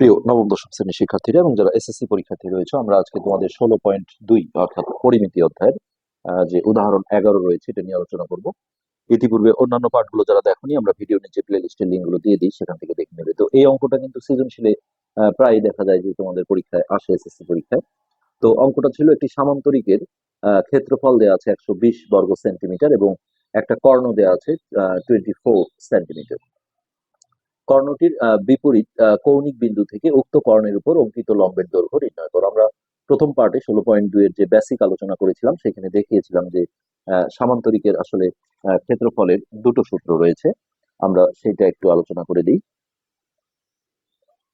প্রিয় নবম, দশম শ্রেণির শিক্ষার্থীরা এবং যারা এসএসসি পরীক্ষার্থী রয়েছে, আমরা আজকে তোমাদের ষোলো পয়েন্ট দুই অর্থাৎ পরিমিতি অধ্যায়ের যে উদাহরণ এগারো রয়েছে, এটা নিয়ে আলোচনা করব। ইতিপূর্বে অন্যান্য পাঠগুলো যারা দেখোনি, আমরা ভিডিও নিচে প্লে লিস্টের লিঙ্কগুলো দিয়ে দিই, সেখান থেকে দেখে নেবে। তো এই অঙ্কটা কিন্তু সৃজনশীলে প্রায় দেখা যায় যে তোমাদের পরীক্ষায় আসে এসএসসি পরীক্ষায়। তো অঙ্কটা ছিল একটি সামান্তরিকের ক্ষেত্রফল দেওয়া আছে একশো বিশ বর্গ সেন্টিমিটার এবং একটা কর্ণ দেওয়া আছে টোয়েন্টি ফোর সেন্টিমিটার কর্ণটির বিপরীত কৌণিক বিন্দু থেকে উক্ত কর্ণের উপর অঙ্কিত লম্বের দৈর্ঘ্য নির্ণয় করো। আমরা প্রথম পার্টে ষোলো পয়েন্ট দুই এর যে বেসিক আলোচনা করেছিলাম, সেখানে দেখিয়েছিলাম যে সামান্তরিকের আসলে ক্ষেত্রফলের দুটো সূত্র রয়েছে। আমরা সেটা একটু আলোচনা করে দিই।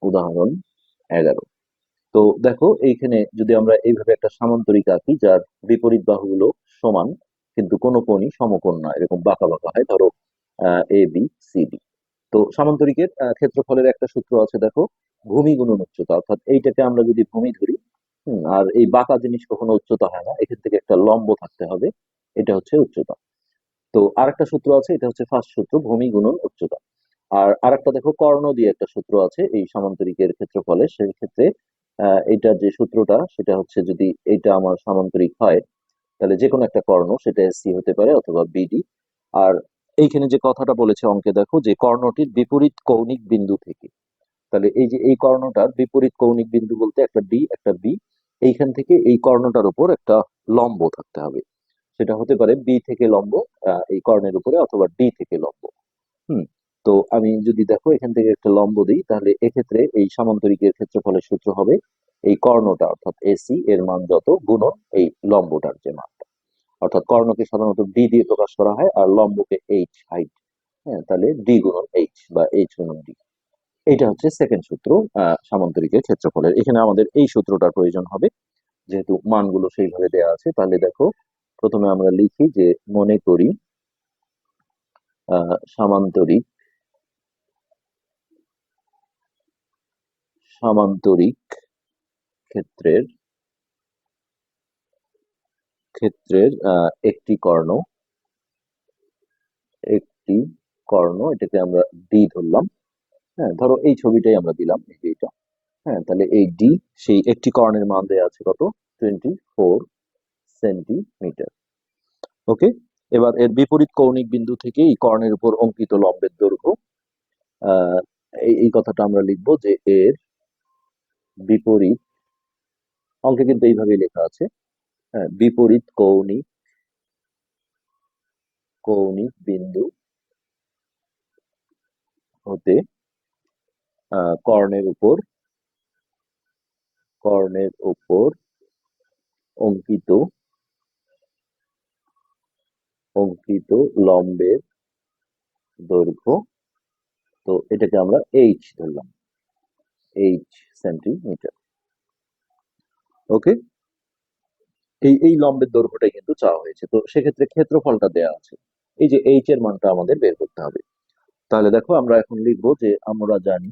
উদাহরণ এগারো। তো দেখো, এইখানে যদি আমরা এইভাবে একটা সামান্তরিক আঁকি, যার বিপরীত বাহুগুলো সমান, কিন্তু কোনো কোণই সমকোণ না এরকম বাঁকা বাঁকা হয়, ধরো এ বি সি ডি তো সামান্তরিকের ক্ষেত্রফলের একটা সূত্র আছে, দেখো, ভূমি গুণন উচ্চতা। অর্থাৎ এইটাকে আমরা যদি ভূমি ধরি আর এই বাঁকা জিনিস কখনো উচ্চতা হয় না, এখান থেকে একটা লম্ব থাকতে হবে, এটা হচ্ছে উচ্চতা। তো আর একটা সূত্র আছে, এটা হচ্ছে ফার্স্ট সূত্র, ভূমি গুণন উচ্চতা। আর আর একটা দেখো, কর্ণ দিয়ে একটা সূত্র আছে, এই সামান্তরিকের ক্ষেত্রফলে সেই ক্ষেত্রে এটা যে সূত্রটা, সেটা হচ্ছে যদি এটা আমার সামান্তরিক হয়, তাহলে যে কোনো একটা কর্ণ, সেটা সি হতে পারে অথবা বিডি আর এইখানে যে কথাটা বলেছে অঙ্কে দেখো যে কর্ণটির বিপরীত কৌণিক বিন্দু থেকে। তাহলে এই যে এই কর্ণটার বিপরীত কৌণিক বিন্দু বলতে একটা ডি একটা বি এইখান থেকে এই কর্ণটার উপর একটা লম্ব থাকতে হবে। সেটা হতে পারে বি থেকে লম্ব এই কর্ণের উপরে অথবা ডি থেকে লম্ব। হুম, তো আমি যদি দেখো এখান থেকে একটা লম্ব দিই, তাহলে এক্ষেত্রে এই সামান্তরিকের ক্ষেত্রফলের সূত্র হবে এই কর্ণটা অর্থাৎ এসি এর মান যত গুণন এই লম্বটার যে মানটা অর্থাৎ কর্ণকে সাধারণত ডি দিয়ে প্রকাশ করা হয় আর লম্বকে এইচ হাইট হ্যাঁ তাহলে ডি গুণন এইচ বা এইচ গুণন ডি এইটা হচ্ছে সেকেন্ড সূত্র সামান্তরিকের ক্ষেত্রফলের। এখানে আমাদের এই সূত্রটার প্রয়োজন হবে। যেহেতু মানগুলো সেইভাবে দেওয়া আছে, তাহলে দেখো, প্রথমে আমরা লিখি যে মনে করি সামান্তরিক সামান্তরিক ক্ষেত্রের ক্ষেত্রের একটি কর্ণ। একটি কর্ণ, এটাকে আমরা ডি ধরলাম। হ্যাঁ ধরো এই ছবিটাই আমরা দিলাম, এই যে এটা হ্যাঁ তাহলে এই ডি সেই একটি কর্ণের মান দেওয়া আছে কত? টোয়েন্টি ফোর সেন্টিমিটার ওকে এবার এর বিপরীত কৌণিক বিন্দু থেকে এই কর্ণের উপর অঙ্কিত লম্বের দৈর্ঘ্য এই কথাটা আমরা লিখব যে এর বিপরীত অঙ্কে কিন্তু এইভাবে লেখা আছে। হ্যাঁ বিপরীত কৌণিক কৌণিক বিন্দু হতে কর্ণের উপর কর্ণের উপর অঙ্কিত অঙ্কিত লম্বের দৈর্ঘ্য, তো এটাকে আমরা এইচ ধরলাম এইচ সেন্টিমিটার ওকে এই এই লম্বের দৈর্ঘ্যটাই কিন্তু চাওয়া হয়েছে। তো সেক্ষেত্রে ক্ষেত্রফলটা দেওয়া আছে। এই যে এইচ এর মানটা আমাদের বের করতে হবে। তাহলে দেখো আমরা এখন লিখব যে আমরা জানি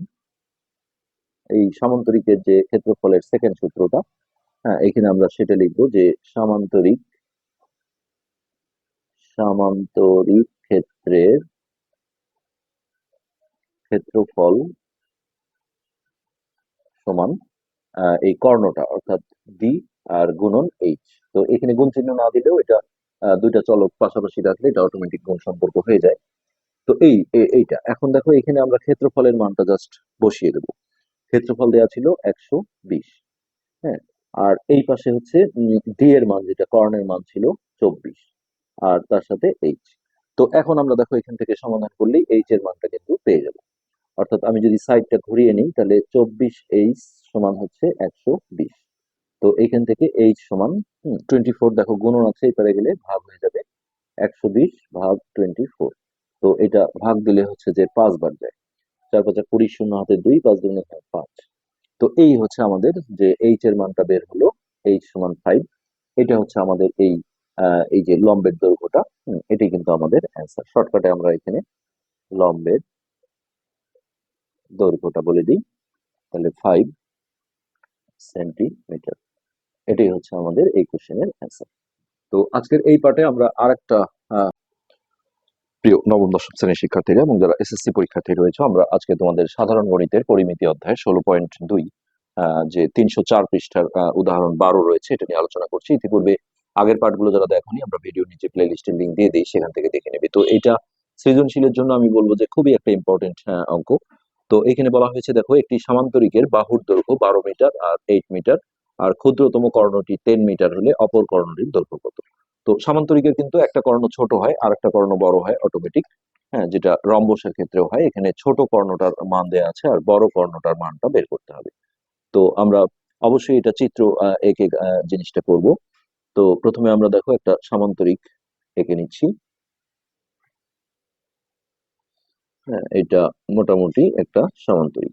এই সামান্তরিকের যে ক্ষেত্রফলের সেকেন্ড সূত্রটা হ্যাঁ এখানে আমরা সেটা লিখব যে সামান্তরিক সামান্তরিক ক্ষেত্রের ক্ষেত্রফল সমান এই কর্ণটা, অর্থাৎ ডি আর গুণন এইচ তো এখানে গুণ চিহ্ন না দিলেও এটা দুইটা চলক পাশাপাশি রাখলে এটা অটোমেটিক গুণ সম্পর্ক হয়ে যায়। তো এই এইটা। এখন দেখো এখানে আমরা ক্ষেত্রফলের মানটা জাস্ট বসিয়ে দেবো। ক্ষেত্রফল দেওয়া ছিল একশো বিশ। হ্যাঁ? আর এই পাশে হচ্ছে ডি এর মান যেটা, কর্ণের মান ছিল চব্বিশ। আর তার সাথে এইচ তো এখন আমরা দেখো এখান থেকে সমাধান করলেই এইচ এর মানটা কিন্তু পেয়ে যাব। অর্থাৎ আমি যদি সাইডটা ঘুরিয়ে নিই, তাহলে চব্বিশ এইচ সমান হচ্ছে একশো বিশ। তো এইখান থেকে এইচ সমান টোয়েন্টি ফোর দেখো গুণন আছে, এপারে গেলে ভাগ হয়ে যাবে একশো বিশ ভাগ টোয়েন্টি ফোর তো এটা ভাগ দিলে হচ্ছে যে পাঁচ বার যায়। চার পাঁচা কুড়ি শূন্য হাতে দুই, পাঁচ দুগুণে পাঁচ। তো এই হচ্ছে আমাদের যে এইচ এর মানটা বের হলো এইচ সমান ফাইভ এটা হচ্ছে আমাদের এই এই যে লম্বের দৈর্ঘ্যটা এটাই কিন্তু আমাদের অ্যান্সার শর্টকাটে আমরা এখানে লম্বের দৈর্ঘ্যটা বলে দিই। তাহলে ফাইভ সেন্টিমিটার এটাই হচ্ছে আমাদের এই কোশ্চেনের অ্যান্সার তো আজকের এই পার্টে আমরা আরেকটা প্রিয় নবম, দশম শ্রেণির শিক্ষার্থীরা এবং যারা এসএসসি পরীক্ষার্থী রয়েছে, আমরা আজকে তোমাদের সাধারণ গণিতের পরিমিতি অধ্যায় ষোলো পয়েন্ট দুই যে তিনশো চার পৃষ্ঠার উদাহরণ বারো রয়েছে, এটা নিয়ে আলোচনা করছি। ইতিপূর্বে আগের পার্টগুলো যারা দেখোনি, আমরা ভিডিও নিচে প্লে লিস্টের লিঙ্ক দিয়ে দিই, সেখান থেকে দেখে নেবে। তো এটা সৃজনশীলের জন্য আমি বলব যে খুবই একটা ইম্পর্টেন্ট অঙ্ক। তো এখানে বলা হয়েছে, দেখো, একটি সামান্তরিকের বাহুর দৈর্ঘ্য বারো মিটার আর এইট মিটার। আর ক্ষুদ্রতম কর্ণটি টেন মিটার হলে অপর কর্ণটির দৈর্ঘ্য কত? তো সামান্তরিকের কিন্তু একটা কর্ণ ছোট হয় আর একটা কর্ণ বড় হয় অটোমেটিক হ্যাঁ যেটা রম্বসের ক্ষেত্রেও হয়। এখানে ছোট কর্ণটার মান দেয়া আছে আর বড় কর্ণটার মানটা বের করতে হবে। তো আমরা অবশ্যই এটা চিত্র এঁকে জিনিসটা করব। তো প্রথমে আমরা দেখো একটা সামান্তরিক এঁকে নিচ্ছি। হ্যাঁ এটা মোটামুটি একটা সামান্তরিক।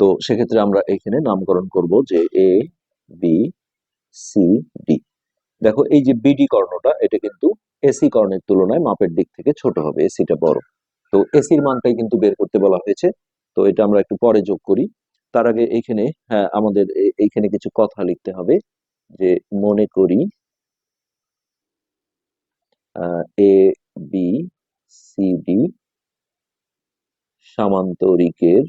তো সেক্ষেত্রে আমরা এখানে নামকরণ করব যে এ বি সি ডি দেখো, এই যে বিডি কর্ণটা, এটা কিন্তু এসি কর্ণের তুলনায় মাপের দিক থেকে ছোট হবে এসিটা বড়। তো এসির মানটাই কিন্তু বের করতে বলা হয়েছে। তো এটা আমরা একটু পরে যোগ করি। তার আগে এইখানে হ্যাঁ আমাদের এইখানে কিছু কথা লিখতে হবে, যে মনে করি এ বি সি ডি সামান্তরিকের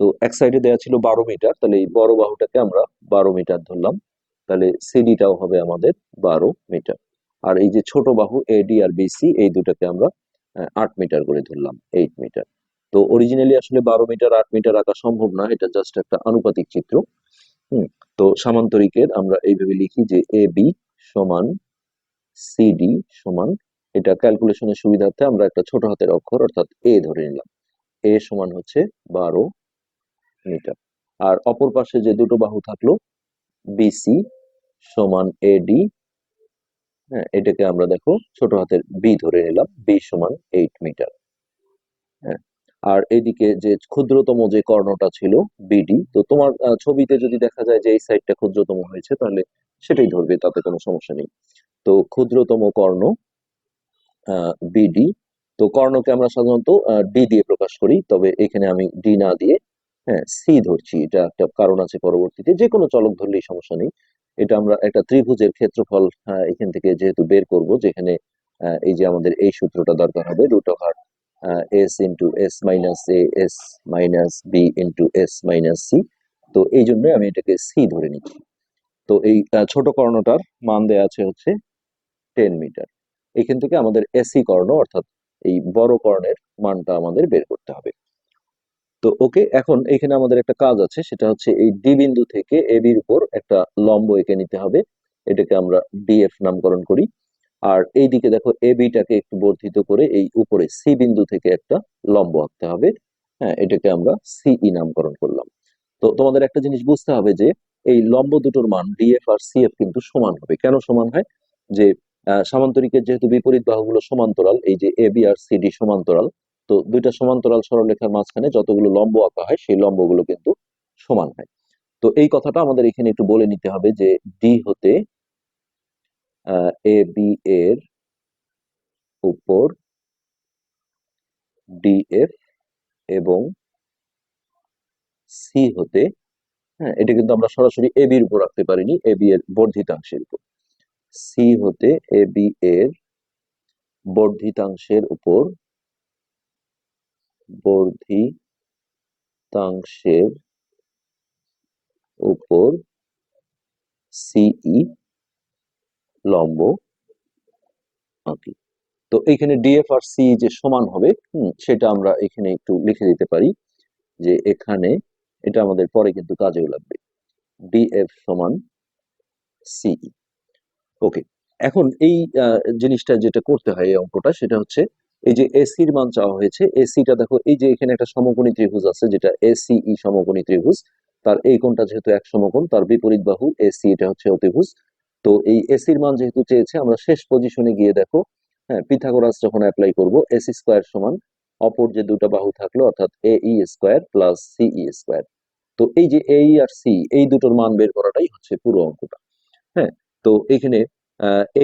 তো এক সাইডে দেওয়া ছিল বারো মিটার তাহলে এই বড় বাহুটাকে আমরা বারো মিটার ধরলাম। তাহলে সিডিটাও হবে আমাদের বারো মিটার আর এই যে ছোট বাহু এডি আর বিসি এই দুটাকে আমরা আট মিটার করে ধরলাম এইট মিটার তো অরিজিনালি আসলে বারো মিটার আট মিটার আঁকা সম্ভব না, এটা জাস্ট একটা আনুপাতিক চিত্র। হুম, তো সামান্তরিকের আমরা এইভাবে লিখি যে এ বি সমান সিডি সমান, এটা ক্যালকুলেশনের সুবিধার্থে আমরা একটা ছোট হাতের অক্ষর অর্থাৎ এ ধরে নিলাম। এ সমান হচ্ছে বারো মিটার। আর অপর পাশে যে দুটো বাহু থাকল বিসি সমান এডি হ্যাঁ এটাকে আমরা দেখো ছোট হাতের বি ধরে নিলাম বি সমান এইট মিটার। হ্যাঁ আর এদিকে যে ক্ষুদ্রতম যে কর্ণটা ছিল বিডি তো তোমার ছবিতে যদি দেখা যায় যে এই সাইডটা ক্ষুদ্রতম হয়েছে, তাহলে সেটাই ধরবে, তাতে কোনো সমস্যা নেই। তো ক্ষুদ্রতম কর্ণ বিডি তো কর্ণকে আমরা সাধারণত ডি দিয়ে প্রকাশ করি, তবে এখানে আমি ডি না দিয়ে হ্যাঁ সি ধরছি, এটা একটা কারণ আছে পরবর্তীতে যে কোনো চলক ধরলেই সমস্যা নেই। এটা আমরা একটা ত্রিভুজের ক্ষেত্রফল এখান থেকে যেহেতু বের করব, যেখানে এই যে আমাদের এই সূত্রটা দরকার হবে root R S into S minus A S minus B into S minus C তো এই জন্য আমি এটাকে সি ধরে নিচ্ছি। তো এই ছোট কর্ণটার মান দেয়া আছে হচ্ছে টেন মিটার এখান থেকে আমাদের এসি কর্ণ, অর্থাৎ এই বড় কর্ণের মানটা আমাদের বের করতে হবে। তো ওকে এখন এখানে আমাদের একটা কাজ আছে, সেটা হচ্ছে এই ডি বিন্দু থেকে এ বির উপর একটা লম্ব এঁকে নিতে হবে। এটাকে আমরা ডিএফ নামকরণ করি। আর এইদিকে দেখো এ বিটাকে একটু বর্ধিত করে এই উপরে সি বিন্দু থেকে একটা লম্ব আঁকতে হবে। হ্যাঁ এটাকে আমরা সিই নামকরণ করলাম। তো তোমাদের একটা জিনিস বুঝতে হবে যে, এই লম্ব দুটোর মান ডিএফ আর সিএফ কিন্তু সমান হবে। কেন সমান হয়? যে সামান্তরিকের যেহেতু বিপরীত বাহুগুলো সমান্তরাল, এই যে এ বি আর সিডি সমান্তরাল তো দুইটা সমান্তরাল সরলরেখার মাঝখানে যতগুলো লম্ব আঁকা হয়, সেই লম্বগুলো কিন্তু সমান হয়। তো এই কথাটা আমাদের এখানে একটু বলে নিতে হবে যে ডি হতে এ বি এর উপর ডি ডিএফ এবং সি হতে হ্যাঁ এটা কিন্তু আমরা সরাসরি এ বির উপর রাখতে পারিনি এ বি এর বর্ধিতাংশের উপর। সি হতে এ বি এর বর্ধিতাংশের উপর বর্ধিতাংশের উপর সিই লম্ব আঁকি। তো এখানে ডিএফ আর সি যে সমান হবে সেটা আমরা এখানে একটু লিখে দিতে পারি যে এখানে এটা আমাদের পরে কিন্তু কাজেও লাগবে। ডিএফ সমান সিই ওকে এখন এই জিনিসটা যেটা করতে হয় এই অঙ্কটা, সেটা হচ্ছে এই যে এসির মান চাওয়া হয়েছে এসিটা দেখো, এই যে এখানে একটা সমকোণী ত্রিভুজ আছে, যেটা এসিই সমকোণী ত্রিভুজ, তার এই কোণটা যেহেতু এক সমকোণ, তার বিপরীত বাহু এসি এটা হচ্ছে অতিভুজ। তো এই এসির মান যেহেতু চেয়েছে, আমরা শেষ পজিশনে গিয়ে দেখো হ্যাঁ পিথাগোরাস যখন অ্যাপ্লাই করব এসি স্কোয়ার সমান অপর যে দুটো বাহু থাকল, অর্থাৎ A E square plus CE square তো এই যে এ আর সি এই দুটোর মান বের করাটাই হচ্ছে পুরো অঙ্কটা। হ্যাঁ তো এখানে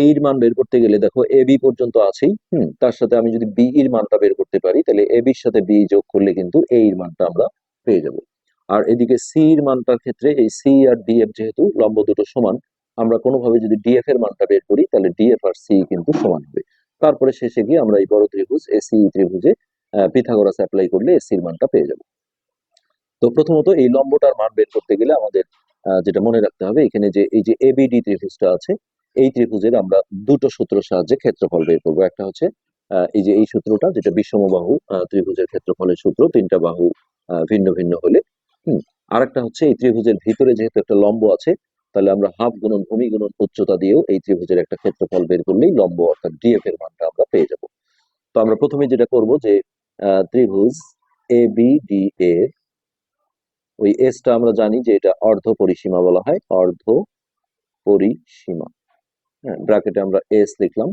এর মান বের করতে গেলে দেখো এ বি পর্যন্ত আছেই, হুম, তার সাথে আমি যদি বি এর মানটা বের করতে পারি, তাহলে এ বির সাথে বি যোগ করলে কিন্তু এ এর মানটা আমরা পেয়ে যাব। আর এদিকে সি এর মানটার ক্ষেত্রে এই সি আর ডিএফ যেহেতু লম্ব দুটো সমান, আমরা কোনোভাবে যদি ডিএফ এর মানটা বের করি, তাহলে ডিএফ আর সি কিন্তু সমান হবে। তারপরে শেষে গিয়ে আমরা এই বড় ত্রিভুজ এসি ত্রিভুজে পিথাগোরাস অ্যাপ্লাই করলে এসির মানটা পেয়ে যাব। তো প্রথমত এই লম্বটার মান বের করতে গেলে আমাদের যেটা মনে রাখতে হবে, এখানে যে, এই যে এবিডি ত্রিভুজটা আছে এই ত্রিভুজের আমরা দুটো সূত্র সাহায্যে ক্ষেত্রফল বের করব। একটা হচ্ছে এই যে এই সূত্রটা, যেটা বিষমবাহু ত্রিভুজের ক্ষেত্রফলের সূত্র, তিনটা বাহু ভিন্ন ভিন্ন হলে আর একটা হচ্ছে, এই ত্রিভুজের ভিতরে যেহেতু একটা লম্ব আছে, তাহলে আমরা হাফ গুণন ভূমি গুণন উচ্চতা দিয়েও এই ত্রিভুজের একটা ক্ষেত্রফল বের করলেই লম্ব, অর্থাৎ ডিএফ এর মানটা আমরা পেয়ে যাব। তো আমরা প্রথমে যেটা করব যে ত্রিভুজ এ বি ডি এর ওই এসটা আমরা জানি যে এটা অর্ধ পরিসীমা বলা হয় অর্ধ পরিসীমা ব্র্যাকেটে আমরা এস লিখলাম।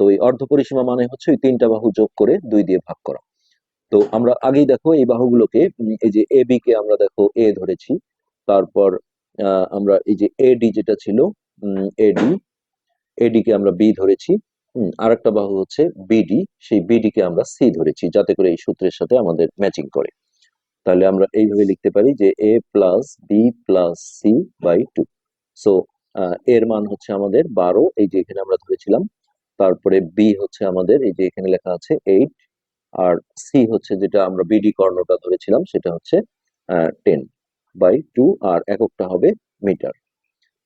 তো এই অর্ধ পরিসীমা মানে হচ্ছে ওই তিনটা বাহু যোগ করে দুই দিয়ে ভাগ করা। তো আমরা আগেই দেখো এই বাহুগুলোকে, এই যে এ বি কে আমরা দেখো এ ধরেছি। তারপর আমরা এই যে এডি যেটা ছিল এডি এডি কে আমরা বি ধরেছি। হুম, আরেকটা বাহু হচ্ছে বিডি সেই বিডি কে আমরা সি ধরেছি, যাতে করে এই সূত্রের সাথে আমাদের ম্যাচিং করে। তাহলে আমরা এইভাবে লিখতে পারি যে A plus B plus C by two so এর মান হচ্ছে আমাদের বারো, এই যে এখানে আমরা ধরেছিলাম। তারপরে বি হচ্ছে আমাদের, এই যে এখানে লেখা আছে এইট আর সি হচ্ছে যেটা আমরা বিডি কর্ণটা ধরেছিলাম, সেটা হচ্ছে টেন বাই টু আর এককটা হবে মিটার।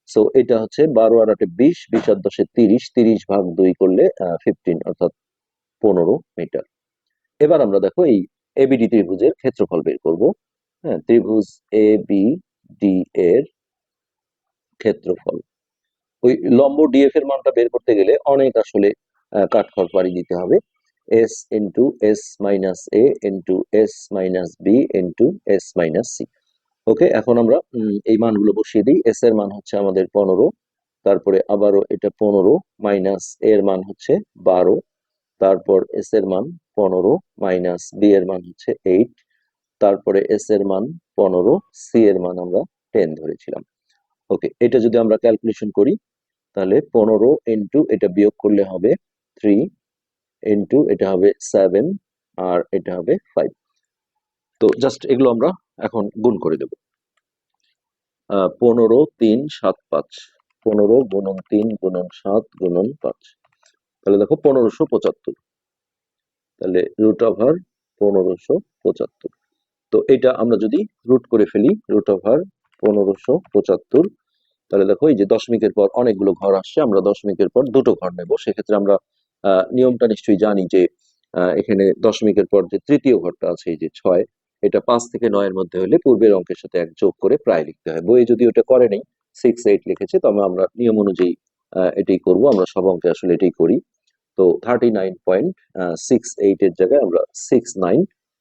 সো এটা হচ্ছে বারো আর আটে বিশ বিশ আর দশে তিরিশ তিরিশ ভাগ দুই করলে ফিফটিন অর্থাৎ পনেরো মিটার। এবার আমরা দেখো এই এবিডি ত্রিভুজের ক্ষেত্রফল বের করব। হ্যাঁ ত্রিভুজ এ বি ডি এর ক্ষেত্রফল। ওই লম্ব ডিএফ এর মানটা বের করতে গেলে অনেক আসলে কাঠখড় পাড়ি দিতে হবে। S into S minus A into S minus B into S minus C okay এখন আমরা এই মানগুলো বসিয়ে দিই। এস এর মান হচ্ছে আমাদের পনেরো, তারপরে আবারও এটা পনেরো মাইনাস এর মান হচ্ছে বারো, তারপর এস এর মান পনেরো মাইনাস বি এর মান হচ্ছে এইট তারপরে এস এর মান পনেরো সি এর মান আমরা টেন ধরেছিলাম। ওকে এটা যদি আমরা ক্যালকুলেশন করি, তাহলে পনেরো ইন্টু এটা বিয়োগ করলে হবে থ্রি ইন্টু এটা হবে সেভেন আর এটা হবে ফাইভ তো জাস্ট এগুলো আমরা এখন গুণ করে দেব। পনেরো তিন সাত পাঁচ। পনেরো গুণন তিন গুণন সাত গুণন পাঁচ। তাহলে দেখো পনেরোশো পঁচাত্তর। তাহলে রুট ওভার পনেরোশো পঁচাত্তর। তো এটা আমরা যদি রুট করে ফেলি রুট ওভার পনেরোশো পঁচাত্তর তাহলে দেখো, এই যে দশমিকের পর অনেকগুলো ঘর আসছে, আমরা দশমিকের পর দুটো ঘর নেব। সেক্ষেত্রে আমরা নিয়মটা নিশ্চয়ই জানি যে এখানে দশমিকের পর যে তৃতীয় ঘরটা আছে, এই যে ছয়, এটা পাঁচ থেকে নয়ের মধ্যে হলে পূর্বের অঙ্কের সাথে এক যোগ করে প্রায় লিখতে হয়। বইয়ে যদি ওটা করে নেই সিক্স এইট লিখেছে, তবে আমরা নিয়ম অনুযায়ী এটাই করব। আমরা সব অঙ্কে আসলে এটাই করি। তো thirty nine point six eight এর জায়গায় আমরা সিক্স নাইন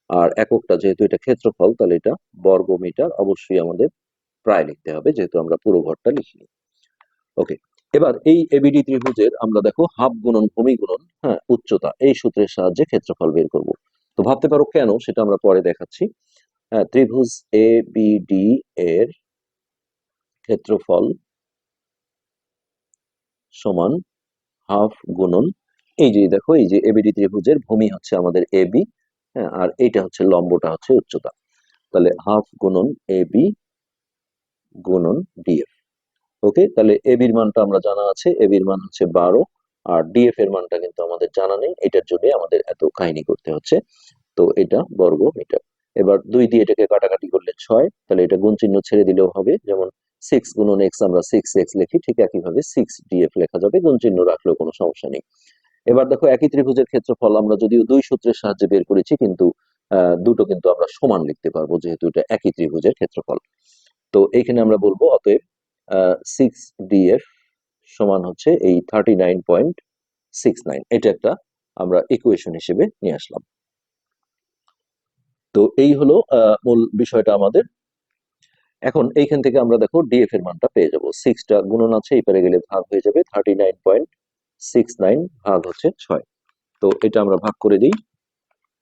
আর এককটা যেহেতু এটা ক্ষেত্রফল, তাহলে এটা বর্গ মিটার অবশ্যই আমাদের প্রায় লিখতে হবে, যেহেতু আমরা পুরো ঘরটা লিখিনি। ওকে এবার এই এবিডি ত্রিভুজের আমরা দেখো হাফ গুণন ভূমি গুণন হ্যাঁ উচ্চতা, এই সূত্রের সাহায্যে ক্ষেত্রফল বের করব। তো ভাবতে পারো কেন সেটা আমরা পরে দেখাচ্ছি। হ্যাঁ ত্রিভুজ এ বি ডি এর ক্ষেত্রফল সমান হাফ গুণন, এই যে দেখো, এই যে এবিডি ত্রিভুজের ভূমি হচ্ছে আমাদের এ বি হ্যাঁ আর এইটা হচ্ছে লম্বটা হচ্ছে উচ্চতা। তাহলে হাফ গুণন এ বি গুণন ডিএফ ওকে তাহলে এবির মানটা আমরা জানা আছে এবির মান হচ্ছে বারো, আর ডিএফ এর মানটা কিন্তু আমাদের জানা নেই, এটার জন্য আমাদের এত কাহিনী করতে হচ্ছে। তো এটা বর্গ মিটার এবার দুই দিয়ে এটাকে কাটাকাটি করলে ছয়, তাহলে এটা গুণ চিহ্ন ছেড়ে দিলেও হবে, যেমন সিক্স গুণন এক্স আমরা সিক্স এক্স লিখি, ঠিক একইভাবে সিক্স ডিএফ লেখা যাবে গুণ চিহ্ন রাখলেও কোনো সমস্যা নেই। এবার দেখো একই ত্রিভুজের ক্ষেত্রফল আমরা যদিও দুই সূত্রের সাহায্যে বের করেছি, কিন্তু দুটো কিন্তু আমরা সমান লিখতে পারব, যেহেতু এটা একই ত্রিভুজের ক্ষেত্রফল। তো এইখানে আমরা বলব, অতএব সিক্স ডিএফ সমান হচ্ছে এই thirty nine point six nine এটা একটা আমরা ইকুয়েশন হিসেবে নিয়ে আসলাম। তো এই হলো মূল বিষয়টা আমাদের। এখন এইখান থেকে আমরা দেখো ডিএফ এর মানটা পেয়ে যাব। সিক্সটা গুণন আছে এই পারে গেলে ভাগ হয়ে যাবে thirty nine point six nine ভাগ হচ্ছে ছয়। তো এটা আমরা ভাগ করে দিই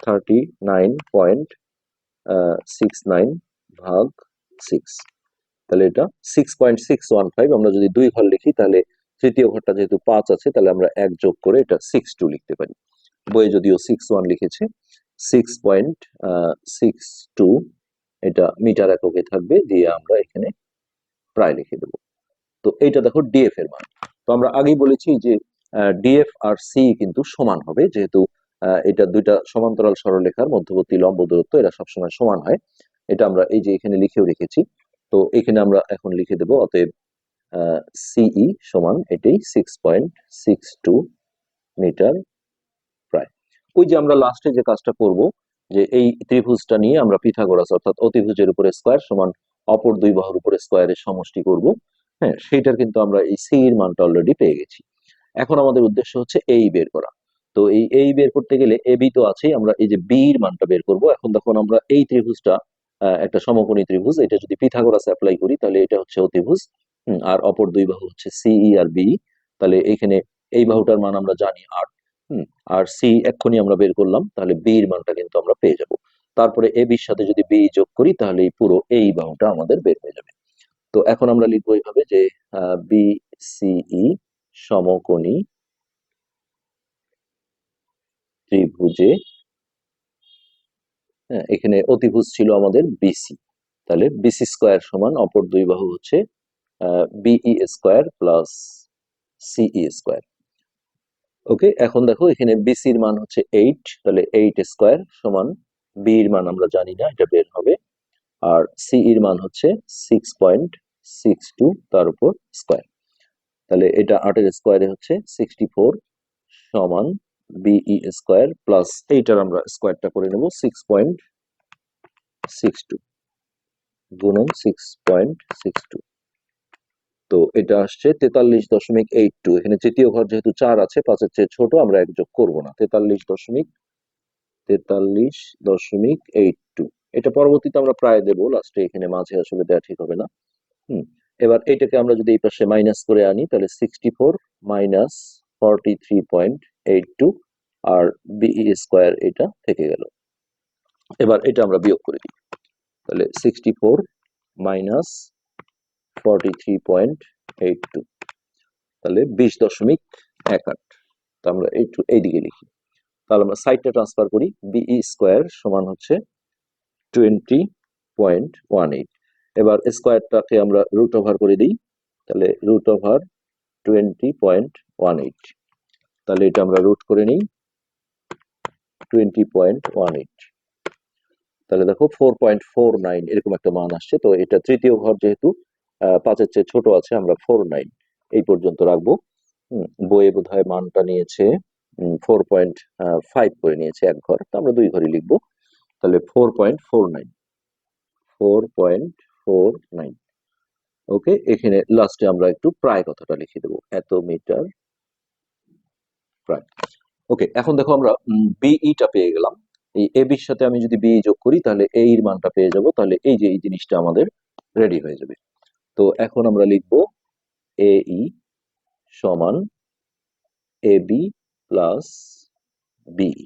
thirty nine point six nine ভাগ সিক্স তাহলে এটা six point six one five আমরা যদি দুই ঘর লিখি, তাহলে তৃতীয় ঘরটা যেহেতু পাঁচ আছে, তাহলে আমরা এক যোগ করে এটা সিক্স টু লিখতে পারি। বইয়ে যদিও সিক্স ওয়ান লিখেছে সিক্স পয়েন্ট সিক্স টু এটা মিটার এককে থাকবে, দিয়ে আমরা এখানে প্রায় লিখে দেবো। তো এইটা দেখো ডিএফ এর মান। তো আমরা আগেই বলেছি যে ডিএফ আর সি কিন্তু সমান হবে, যেহেতু এটা দুইটা সমান্তরাল সরলরেখার মধ্যবর্তী লম্ব দূরত্ব, এরা সবসময় সমান হয়। এটা আমরা এই যে এখানে লিখেও রেখেছি। তো এখানে আমরা এখন লিখে দেব, অতএব সিই সমান এটাই six point six two meter প্রায়। ওই যে আমরা লাস্টে যে কাজটা করব, যে এই ত্রিভুজটা নিয়ে আমরা পিথাগোরাস অর্থাৎ অতিভুজের উপরে স্কোয়ার সমান অপর দুই বাহুর উপরে স্কোয়ারের সমষ্টি করব হ্যাঁ সেইটার কিন্তু আমরা এই সি এর মানটা অলরেডি পেয়ে গেছি। এখন আমাদের উদ্দেশ্য হচ্ছে এই বের করা। তো এই এই বের করতে গেলে এ বি তো আছেই, আমরা এই যে বি এর মানটা বের করব। এখন দেখুন আমরা এই ত্রিভুজটা একটা সমকোণী ত্রিভুজ, এটা যদি পিথাগোরাস অ্যাপ্লাই করি, তাহলে এটা হচ্ছে অতিভুজ। আর অপর দুই বাহু হচ্ছে সিই আর বি তাহলে এখানে এই বাহুটার মান আমরা জানি আট। আর সি এক্ষুনি আমরা বের করলাম, তাহলে বি এর মানটা কিন্তু আমরা পেয়ে যাব। তারপরে এ বির সাথে যদি বি যোগ করি, তাহলে এই পুরো এই বাহুটা আমাদের বের হয়ে যাবে। তো এখন আমরা লিখব এইভাবে যে বি সিই সমকোণী ত্রিভুজে হ্যাঁ, এখানে অতিভুজ ছিল আমাদের বিসি তাহলে বিসি স্কোয়ার সমান অপর দুই বাহু হচ্ছে BE square plus CE square okay এখন দেখো এখানে বিসির মান হচ্ছে এইট তাহলে এইট স্কোয়ার সমান বি এর মান আমরা জানি না এটা বের হবে। আর সি এর মান হচ্ছে সিক্স পয়েন্ট সিক্স টু তার উপর স্কোয়ার তাহলে এটা আটের স্কোয়ারে হচ্ছে সিক্সটি ফোর সমান বিই স্কোয়ার প্লাস এইটার আমরা স্কোয়ারটা করে নেব সিক্স পয়েন্ট সিক্স টু গুণন সিক্স পয়েন্ট সিক্স টু তো এটা আসছে তেতাল্লিশ দশমিক এইট টু এখানে তৃতীয় ঘর যেহেতু চার আছে, পাঁচের চেয়ে ছোট, আমরা এক যোগ করব না। তেতাল্লিশ দশমিক তেতাল্লিশ দশমিক এইট টু এটা পরবর্তীতে আমরা প্রায় দেবো লাস্টে এখানে মাঝে আসলে দেওয়া ঠিক হবে না। হুম, এবার এটাকে আমরা যদি এই পাশে মাইনাস করে আনি, তাহলে sixty four minus forty three point eight two R BE square এটা থেকে গেল। এবার এটা আমরা বিয়োগ করে দিই। তাহলে sixty four minus forty three point eight two তাহলে বিশ দশমিক এক আট। তো আমরা একটু এইদিকে লিখি। তাহলে আমরা সাইডটা ট্রান্সফার করি। বিই স্কোয়ার সমান হচ্ছে টোয়েন্টি পয়েন্ট ওয়ান এইট এবার স্কোয়ারটাকে আমরা রুট ওভার করে দিই। তাহলে root over twenty point one eight তাহলে এটা আমরা রুট করে নিই টোয়েন্টি পয়েন্ট ওয়ান এইট তাহলে দেখো ফোর পয়েন্ট ফোর নাইন এরকম একটা মান আসছে, তো এটা তৃতীয় ঘর যেহেতু পাঁচের চেয়ে ছোট আছে, আমরা ফোর নাইন এই পর্যন্ত রাখব। বইয়ে বোধ হয় মানটা নিয়েছে ফোর পয়েন্ট ফাইভ করে নিয়েছে এক ঘর, তো আমরা দুই ঘরই লিখব। তাহলে four point four nine four point four nine okay, এখানে লাস্টে আমরা একটু প্রায় কথাটা লিখে দেবো। এত মিটার প্রায় ওকে এখন দেখো আমরা বিইটা পেয়ে গেলাম। এই এ বির সাথে আমি যদি বিই যোগ করি, তাহলে এ এর মানটা পেয়ে যাব। তাহলে এই যে এই জিনিসটা আমাদের রেডি হয়ে যাবে। তো এখন আমরা লিখব এ ই সমান এ বি প্লাস বিই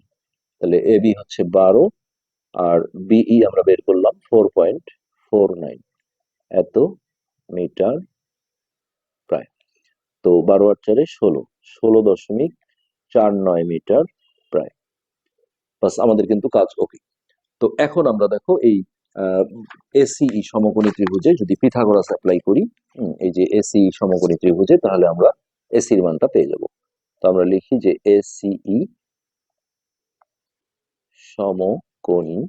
তাহলে এ বি হচ্ছে বারো, আর বিই আমরা বের করলাম ফোর পয়েন্ট ফোর নাইন এত মিটার প্রায়। তো বারো আর চারে ষোলো ষোলো দশমিক চার নয় মিটার প্রায়। বাস আমাদের কিন্তু কাজ ওকে। তো এখন আমরা দেখো এই এসিই সমকোণী ত্রিভুজে যদি পিথাগোরাস অ্যাপ্লাই করি এই যে এসিই সমকোণী ত্রিভুজে, তাহলে আমরা এসির মানটা পেয়ে যাব। তো আমরা লিখি যে এসিই সমকোণী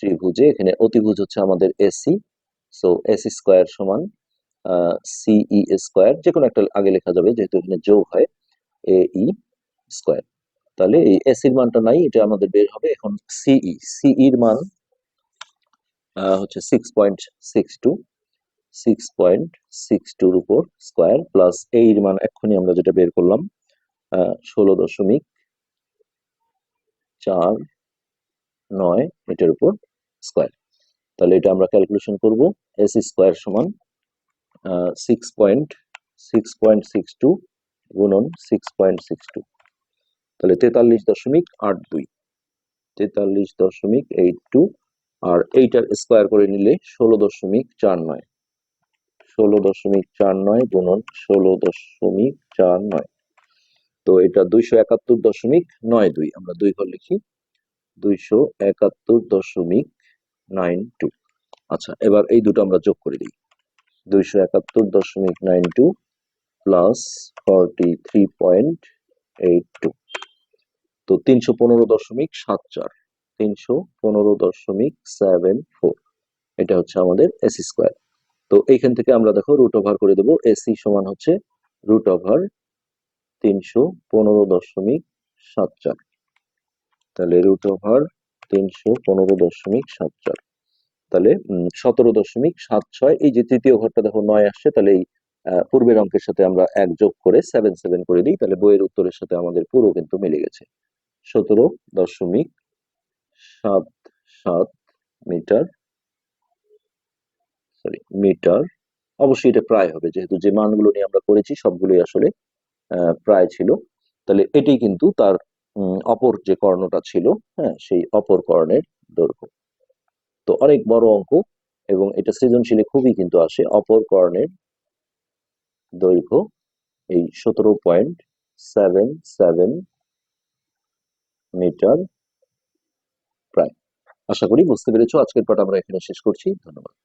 ত্রিভুজে, এখানে অতিভুজ হচ্ছে আমাদের এসি সো এসি স্কোয়ার সমান সিই স্কোয়ার যে কোনো একটা আগে লেখা যাবে যেহেতু এখানে যোগ হয় এ ই স্কোয়ার তাহলে এই এসির মানটা নাই এটা আমাদের বের হবে এখন সিই সিইর মান আহ, হচ্ছে six point six two six point six টুর উপর স্কোয়ার প্লাস এর মান এক্ষুনি আমরা যেটা বের করলাম ষোলো দশমিক চার নয় এটার উপর স্কোয়ার তাহলে এটা আমরা ক্যালকুলেশন করব এস স্কোয়ার সমান six point six point six two গুণন সিক্স পয়েন্ট সিক্স টু তাহলে তেতাল্লিশ দশমিক আট দুই, তেতাল্লিশ দশমিক এইট টু আর এইটার স্কোয়ার করে নিলে ষোলো দশমিক চার নয়। ষোলো দশমিক চার নয় গুণন ষোলো দশমিক চার নয়। তো এটা দুইশো একাত্তর দশমিক নয় দুই, আমরা দুই ঘর লিখি, দুইশো একাত্তর দশমিক নাইন টু আচ্ছা এবার এই দুটো আমরা যোগ করে দিই। দুইশো একাত্তর দশমিক nine two plus forty three point eight two তো তিনশো পনেরো দশমিক সাত চার, তিনশো পনেরো দশমিক সেভেন ফোর এটা হচ্ছে আমাদের এসি স্কোয়ার তো এইখান থেকে আমরা দেখো রুট ওভার করে দেবো এসি সমান হচ্ছে রুট ওভার তিনশো পনেরো দশমিক সাত চার। তাহলে রুট ওভার তিনশো পনেরো দশমিক সাত চার। তাহলে সতেরো দশমিক সাত ছয়, এই যে তৃতীয় ঘরটা দেখো নয় আসছে, তাহলে এই পূর্বের অঙ্কের সাথে আমরা এক যোগ করে সেভেন সেভেন করে দিই, তাহলে বইয়ের উত্তরের সাথে আমাদের পুরো কিন্তু মিলে গেছে। সতেরো দশমিক সাত সাত মিটার সরি মিটার, অবশ্যই এটা প্রায় হবে, যেহেতু যে মানগুলো নিয়ে আমরা করেছি সবগুলোই আসলে প্রায় ছিল। তাহলে এটি কিন্তু তার অপর যে কর্ণটা ছিল হ্যাঁ সেই অপর কর্ণের দৈর্ঘ্য। তো অনেক বড় অঙ্ক এবং এটা সৃজনশীলে খুবই কিন্তু আসে। অপর কর্ণের দৈর্ঘ্য এই সতেরো পয়েন্ট সেভেন সেভেন মিটার প্রায়। আশা করি বুঝতে পেরেছ। আজকের পাঠ আমরা এখানে শেষ করছি। ধন্যবাদ।